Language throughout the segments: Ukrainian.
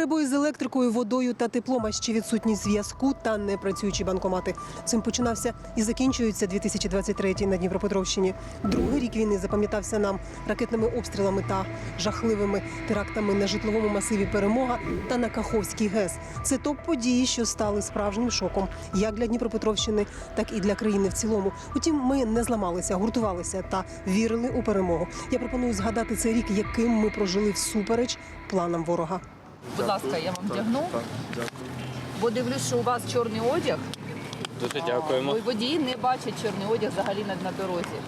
Перебої з електрикою, водою та теплом, а ще відсутність зв'язку та непрацюючі банкомати. Цим починався і закінчується 2023 на Дніпропетровщині. Другий рік війни запам'ятався нам ракетними обстрілами та жахливими терактами на житловому масиві Перемога та на Каховський ГЕС. Це топ події, що стали справжнім шоком як для Дніпропетровщини, так і для країни в цілому. Утім, ми не зламалися, гуртувалися та вірили у перемогу. Я пропоную згадати цей рік, яким ми прожили всупереч планам ворога. Будь ласка, я вам вдягну. Так, дякую. Бо дивлюсь, що у вас чорний одяг. Дуже дякуємо. Бо водії не бачать чорний одяг взагалі на, на дорозі.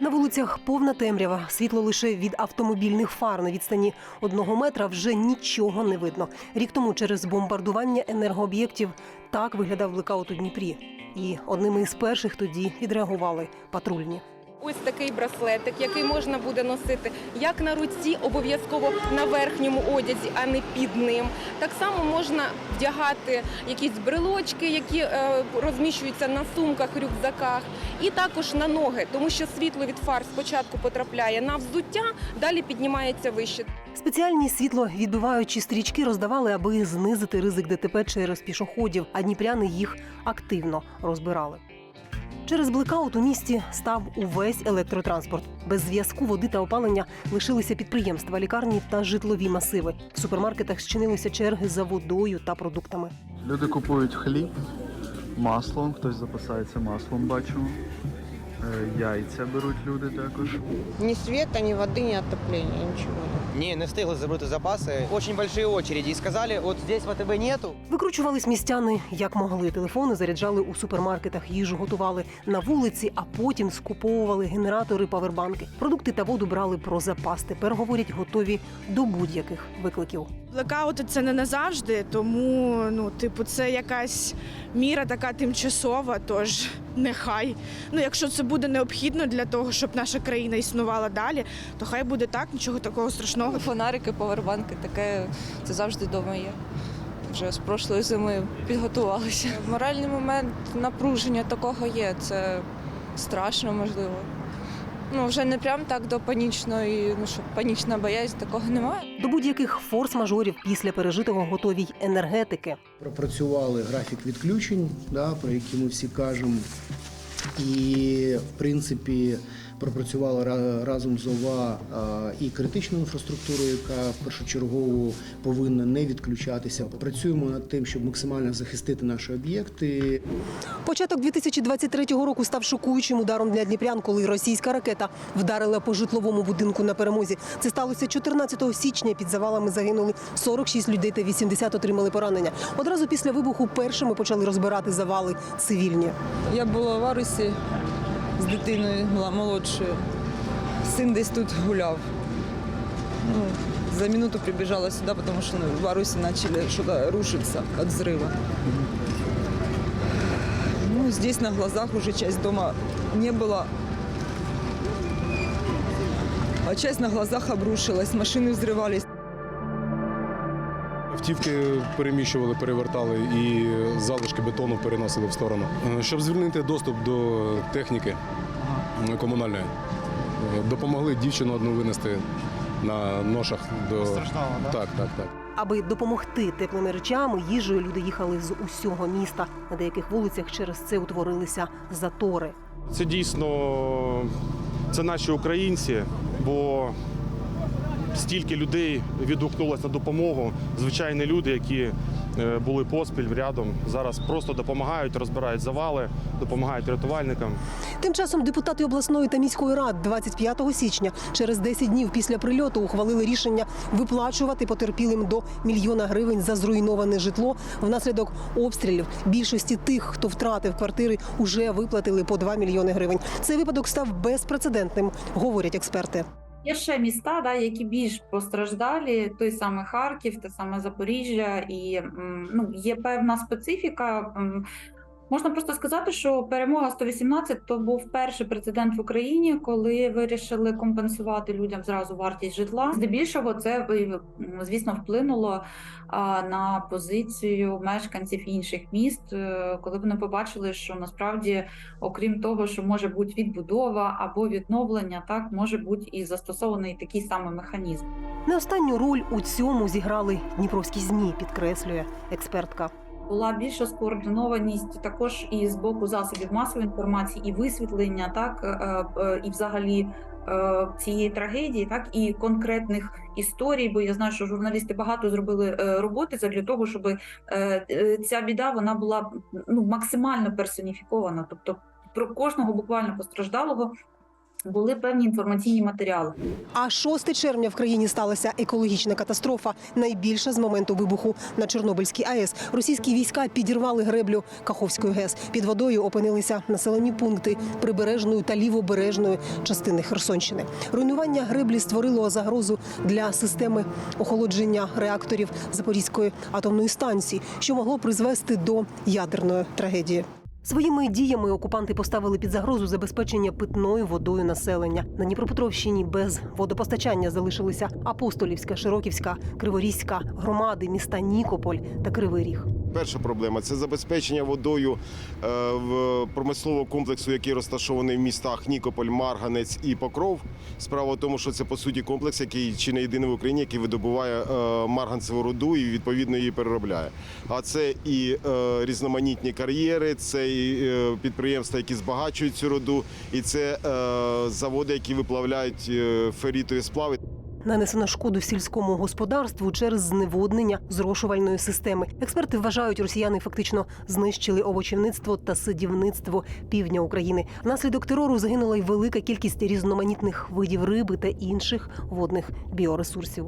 На вулицях повна темрява, світло лише від автомобільних фар на відстані одного метра вже нічого не видно. Рік тому через бомбардування енергооб'єктів так виглядав блекаут у Дніпрі. І одними із перших тоді відреагували патрульні. Ось такий браслетик, який можна буде носити як на руці, обов'язково на верхньому одязі, а не під ним. Так само можна вдягати якісь брелочки, які е, розміщуються на сумках, рюкзаках, і також на ноги, тому що світло від фар спочатку потрапляє на взуття, далі піднімається вище. Спеціальні світло відбиваючі стрічки роздавали, аби знизити ризик ДТП через пішоходів, а дніпряни їх активно розбирали. Через блекаут у місті став увесь електротранспорт. Без зв'язку води та опалення лишилися підприємства, лікарні та житлові масиви. В супермаркетах зчинилися черги за водою та продуктами. Люди купують хліб, масло, хтось запасається маслом, бачимо. Е, Яйця беруть люди також. Ни света, ни воды, ни отопления, ничего. Не, не встигли забрати запаси. Очень большие очереди. И сказали, вот здесь ВТБ нету. Викручувались містяни як могли. Телефони заряджали у супермаркетах, їжу готували на вулиці, а потім скуповували генератори, павербанки. Продукти та воду брали про запас. Тепер говорять, готові до будь-яких викликів. Блекаути це не назавжди, тому ну, типу, це якась міра така тимчасова, тож нехай. Ну, якщо це буде необхідно для того, щоб наша країна існувала далі, то хай буде так, нічого такого страшного. Фонарики, повербанки, таке це завжди вдома є. Вже з прошлої зими підготувалися. Моральний момент напруження такого є. Це страшно, можливо. Ну, вже не прям так до панічної, ну що панічна боязнь, такого немає. До будь-яких форс-мажорів після пережитого готові й енергетики. пропрацювали графік відключень, да, про які ми всі кажемо. І, в принципі, пропрацювала разом з ОВА і критичну інфраструктуру, яка першочергово повинна не відключатися. Працюємо над тим, щоб максимально захистити наші об'єкти. Початок 2023 року став шокуючим ударом для дніпрян, коли російська ракета вдарила по житловому будинку на перемозі. Це сталося 14 січня. Під завалами загинули 46 людей та 80 отримали поранення. Одразу після вибуху першими почали розбирати завали цивільні. Я була в Арусі з дитиною була молодшою. Син десь тут гуляв. Ну, за минуту прибежала сюда, потому что ну, в Арусе начали что-то рушиться от взрыва. Ну, здесь на глазах уже часть дома не было. А часть на глазах обрушилась, машины взрывались. Автівки переміщували, перевертали і залишки бетону переносили в сторону. Е, Щоб звільнити доступ до техніки комунальної, е, допомогли дівчину одну винести на ношах до Страждала, да? так, так, так. Аби допомогти теплими речами, їжею люди їхали з усього міста. На деяких вулицях через це утворилися затори. Це дійсно це наші українці, бо стільки людей відгукнулося на допомогу. Звичайні люди, які е, були поспіль рядом, зараз просто допомагають, розбирають завали, допомагають рятувальникам. Тим часом депутати обласної та міської рад 25 січня, через 10 днів після прильоту, ухвалили рішення виплачувати потерпілим до мільйона гривень за зруйноване житло внаслідок обстрілів. Більшості тих, хто втратив квартири, уже виплатили по 2 мільйони гривень. Цей випадок став безпрецедентним, говорять експерти. Є ще міста, да, які більш постраждалі, той самий Харків, те саме Запоріжжя, і ну, є певна специфіка. Можна просто сказати, що перемога 118 то був перший прецедент в Україні, коли вирішили компенсувати людям зразу вартість житла. Здебільшого це звісно вплинуло на позицію мешканців інших міст, е, коли вони побачили, що насправді, окрім того, що може бути відбудова або відновлення, так може бути і застосований такий самий механізм. Не останню роль у цьому зіграли дніпровські змі, підкреслює експертка. Була більша скоординованість також і з боку засобів масової інформації, і висвітлення, так е, е, і взагалі е, цієї трагедії, так і конкретних історій. Бо я знаю, що журналісти багато зробили е, роботи для того, щоб е, е, ця біда вона була ну максимально персоніфікована, тобто про кожного буквально постраждалого. Були певні інформаційні матеріали. А 6 червня в країні сталася екологічна катастрофа, найбільша з моменту вибуху на Чорнобильській АЕС. Російські війська підірвали греблю Каховської ГЕС. Під водою опинилися населені пункти прибережної та лівобережної частини Херсонщини. Руйнування греблі створило загрозу для системи охолодження реакторів Запорізької атомної станції, що могло призвести до ядерної трагедії. Своїми діями окупанти поставили під загрозу забезпечення питною водою населення. На Дніпропетровщині без водопостачання залишилися Апостолівська, Широківська, Криворізька громади, міста Нікополь та Кривий Ріг. Перша проблема це забезпечення водою е, в промислового комплексу, який розташований в містах Нікополь, Марганець і Покров. Справа в тому, що це по суті комплекс, який чи не єдиний в Україні, який видобуває е, марганцеву руду і відповідно її переробляє. А це і е, різноманітні кар'єри, це і підприємства, які збагачують цю руду, і це заводи, які виплавляють ферітові сплави. Нанесено шкоду сільському господарству через зневоднення зрошувальної системи. Експерти вважають, росіяни фактично знищили овочівництво та садівництво півдня України. Внаслідок терору загинула й велика кількість різноманітних видів риби та інших водних біоресурсів.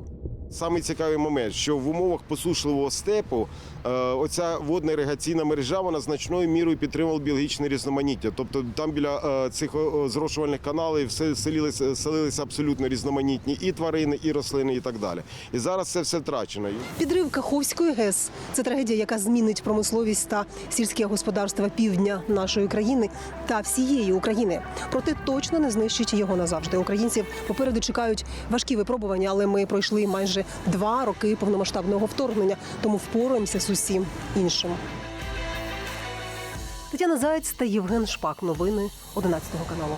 Самий цікавий момент, що в умовах посушливого степу е, оця водна іригаційна мережа вона значною мірою підтримувала біологічне різноманіття. Тобто там біля е, цих зрошувальних каналів селилися, селилися абсолютно різноманітні і тварини, і рослини, і так далі. І зараз це все втрачено. Підрив Каховської ГЕС це трагедія, яка змінить промисловість та сільське господарство півдня нашої країни та всієї України. Проте точно не знищить його назавжди. Українців попереду чекають важкі випробування, але ми пройшли майже два роки повномасштабного вторгнення, тому впораємося з усім іншим. Тетяна Заєць та Євген Шпак. Новини 11 каналу.